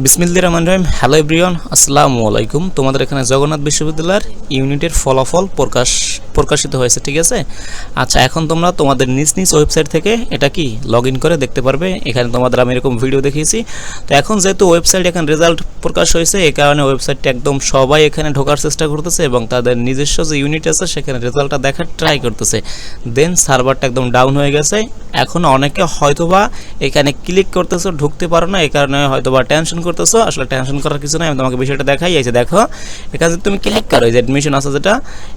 বিসমিল্লা রহমান রহিম। Hello everyone আসসালামু আলাইকুম। তোমাদের এখানে জগন্নাথ বিশ্ববিদ্যালয়ের ইউনিটের ফলাফল প্রকাশ প্রকাশিত হয়েছে, ঠিক আছে? আচ্ছা এখন তোমরা তোমাদের নিজ নিজ ওয়েবসাইট থেকে এটা কি লগ করে দেখতে পারবে। এখানে তোমাদের আমি এরকম ভিডিও দেখিয়েছি। তো এখন যেহেতু ওয়েবসাইট এখন রেজাল্ট প্রকাশ হয়েছে এই কারণে ওয়েবসাইটটা একদম সবাই এখানে ঢোকার চেষ্টা করতেছে এবং তাদের নিজস্ব যে ইউনিট আছে, সেখানে রেজাল্টটা দেখার ট্রাই করতেছে। দেন সার্ভারটা একদম ডাউন হয়ে গেছে। এখন অনেকে হয়তোবা এখানে ক্লিক করতেছো, ঢুকতে পারো না এই কারণে হয়তোবা টেনশন করতেছো। আসলে টেনশন করার কিছু নাই, আমি তোমাকে বিষয়টা দেখাই। এই দেখো, এখানে তুমি ক্লিক করো, এই যে অ্যাডমিশন আছে যেটা,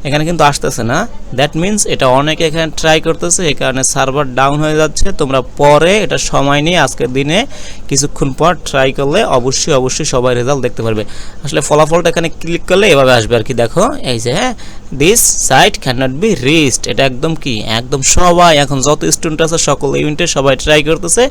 এখানে কিন্তু আসতেছে না। দ্যাট মিন্স এটা অনেকে এখানে ট্রাই করতেছে, এই কারণে সার্ভার ডাউন হয়ে যাচ্ছে। তোমরা পরে এটা সময় নিয়ে আজকের দিনে কিছুক্ষণ পর ট্রাই করলে অবশ্যই অবশ্যই সবাই রেজাল্ট দেখতে পারবে। আসলে ফলাফলটা এখানে ক্লিক করলে এভাবে আসবে আর কি, দেখো। এই যে হ্যাঁ? This site can not be reached এটা একদম কি? একদম সবাই, এখন যত স্টুডেন্ট আছে, সকল ইউনিটে সবাই ট্রাই করতেছে।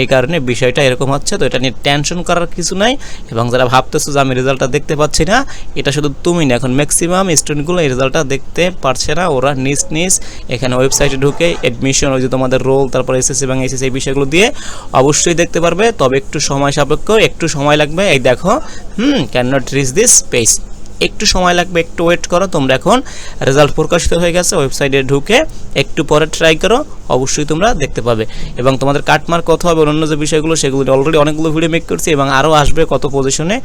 এই কারণে বিষয়টা এরকম হচ্ছে, তো এটা নিয়ে টেনশন করার কিছু নাই। এবং যারা ভাবতেছো যে আমি রেজাল্টটা দেখতে পাচ্ছি না, এটা শুধু তুমি না, এখন ম্যাক্সিমাম স্টুডেন্টগুলো এই রেজাল্টটা দেখতে পারছে না। ওরা নিজ নিজ এখানে ওয়েবসাইটে ঢুকে অ্যাডমিশন ওই যে তোমাদের রোল তারপর এসএসসি এবং এসএসসি এই বিষয়গুলো দিয়ে অবশ্যই দেখতে পারবে। তবে একটু সময় সাপেক্ষ, একটু সময় লাগবে। এই দেখো, হুম can not reach this space একটু সময় লাগবে, একটু ওয়েট করো, তোমরা এখন রেজাল্ট প্রকাশিত হয়ে গেছে ওয়েবসাইটে ঢুকে একটু পরে ট্রাই করো, অবশ্যই তোমরা দেখতে পাবে। এবং তোমাদের কাটমার্ক কত হবে অন্য যে বিষয়গুলো, সেগুলো অলরেডি অনেকগুলো ভিডিও মেক করছি এবং আরও আসবে কত পজিশনে